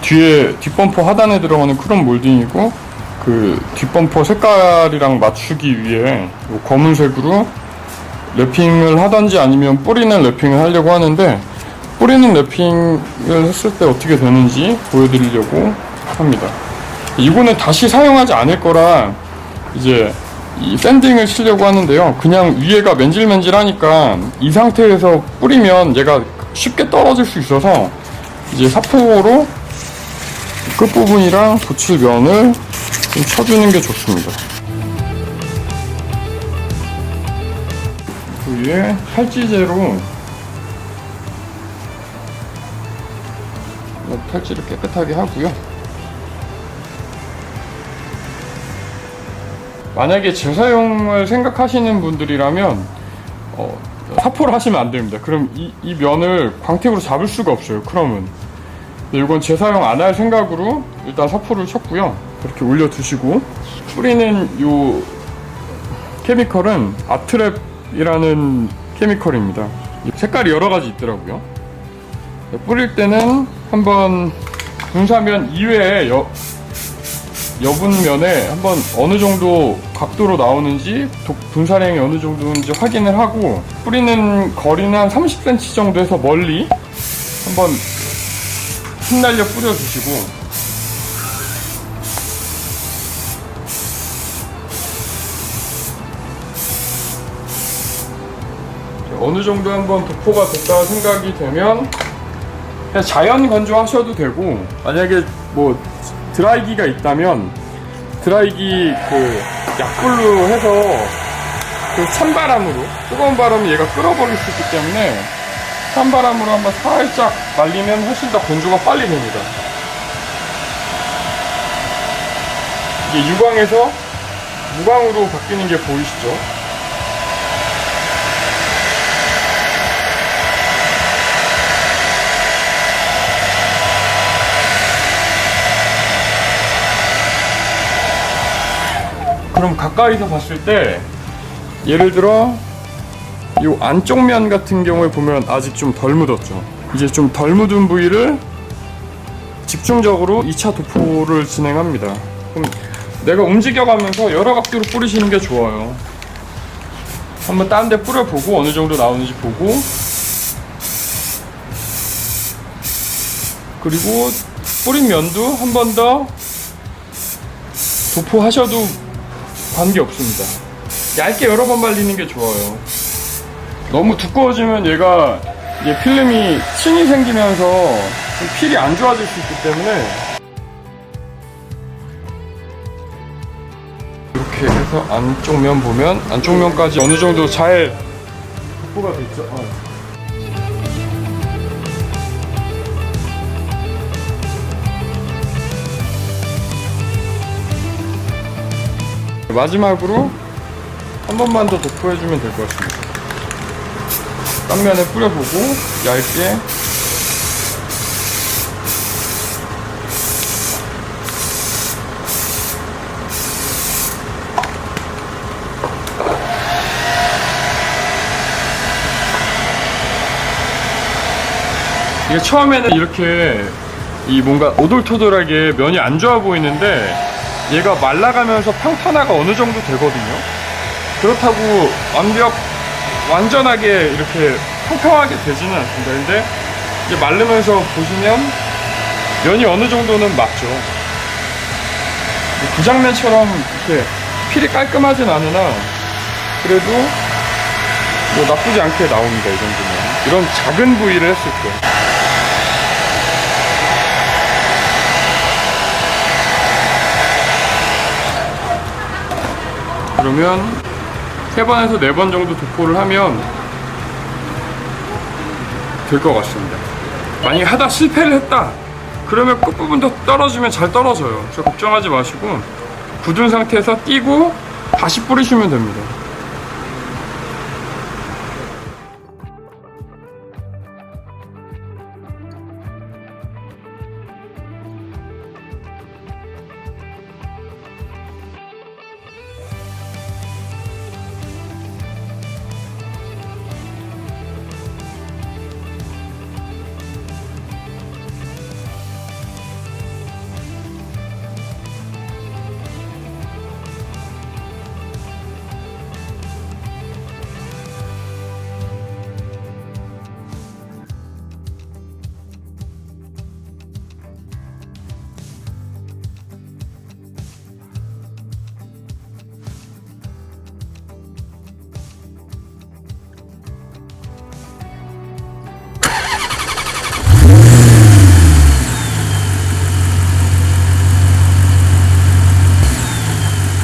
뒤에 뒷범퍼 하단에 들어가는 크롬 몰딩이고 그 뒷범퍼 색깔이랑 맞추기 위해 요 검은색으로 랩핑을 하던지 아니면 뿌리는 랩핑을 하려고 하는데 뿌리는 랩핑을 했을 때 어떻게 되는지 보여드리려고 합니다. 이거는 다시 사용하지 않을 거라 이제 이 샌딩을 치려고 하는데요. 그냥 위에가 맨질맨질하니까 이 상태에서 뿌리면 얘가 쉽게 떨어질 수 있어서 이제 사포로 끝부분이랑 붙일 면을 좀 쳐주는 게 좋습니다. 그 위에 탈지제로 탈지를 깨끗하게 하고요. 만약에 재사용을 생각하시는 분들이라면 어, 사포를 하시면 안 됩니다. 그럼 이, 이 면을 광택으로 잡을 수가 없어요. 크롬은. 네, 이건 재사용 안 할 생각으로 일단 사포를 쳤고요. 그렇게 올려두시고 뿌리는 요 케미컬은 아트랩이라는 케미컬입니다. 이 색깔이 여러 가지 있더라고요. 네, 뿌릴 때는 한번 분사면 이외에 여, 여분 면에 한번 어느 정도 각도로 나오는지 독- 분사량이 어느 정도인지 확인을 하고 뿌리는 거리는 한 30cm 정도에서 멀리 한번 흩날려 뿌려주시고. 어느 정도 한번 도포가 됐다 생각이 되면 그냥 자연 건조하셔도 되고 만약에 뭐 드라이기가 있다면 드라이기 그 약불로 해서 그 찬바람으로 뜨거운 바람이 얘가 끌어버릴 수 있기 때문에 찬바람으로 한번 살짝 말리면 훨씬 더 건조가 빨리 됩니다. 이게 유광에서 무광으로 바뀌는 게 보이시죠? 그럼 가까이서 봤을 때 예를 들어 이 안쪽 면 같은 경우에 보면 아직 좀 덜 묻었죠. 이제 좀 덜 묻은 부위를 집중적으로 2차 도포를 진행합니다. 그럼 내가 움직여가면서 여러 각도로 뿌리시는 게 좋아요. 한번 딴데 뿌려보고 어느 정도 나오는지 보고 그리고 뿌린 면도 한 번 더 도포하셔도 관계 없습니다. 얇게 여러 번 발리는 게 좋아요. 너무 두꺼워지면 얘가 이게 필름이 층이 생기면서 좀 필이 안 좋아질 수 있기 때문에 이렇게 해서 안쪽 면 보면 안쪽 면까지 어느 정도 잘 확보가 됐죠. 어. 마지막으로 한 번만 더 도포해주면 될 것 같습니다. 딴면에 뿌려보고 얇게 이게 처음에는 이렇게 이 뭔가 오돌토돌하게 면이 안 좋아 보이는데 얘가 말라가면서 평탄화가 어느 정도 되거든요. 그렇다고 완벽 완전하게 이렇게 평평하게 되지는 않습니다. 근데 이제 마르면서 보시면 면이 어느 정도는 맞죠. 뭐 부장면처럼 이렇게 필이 깔끔하진 않으나 그래도 뭐 나쁘지 않게 나옵니다. 이 정도면 이런 작은 부위를 했을 때. 그러면 세 번에서 네번 정도 도포를 하면 될 것 같습니다. 만약에 하다 실패를 했다. 그러면 끝부분도 떨어지면 잘 떨어져요. 걱정하지 마시고 굳은 상태에서 띄고 다시 뿌리시면 됩니다.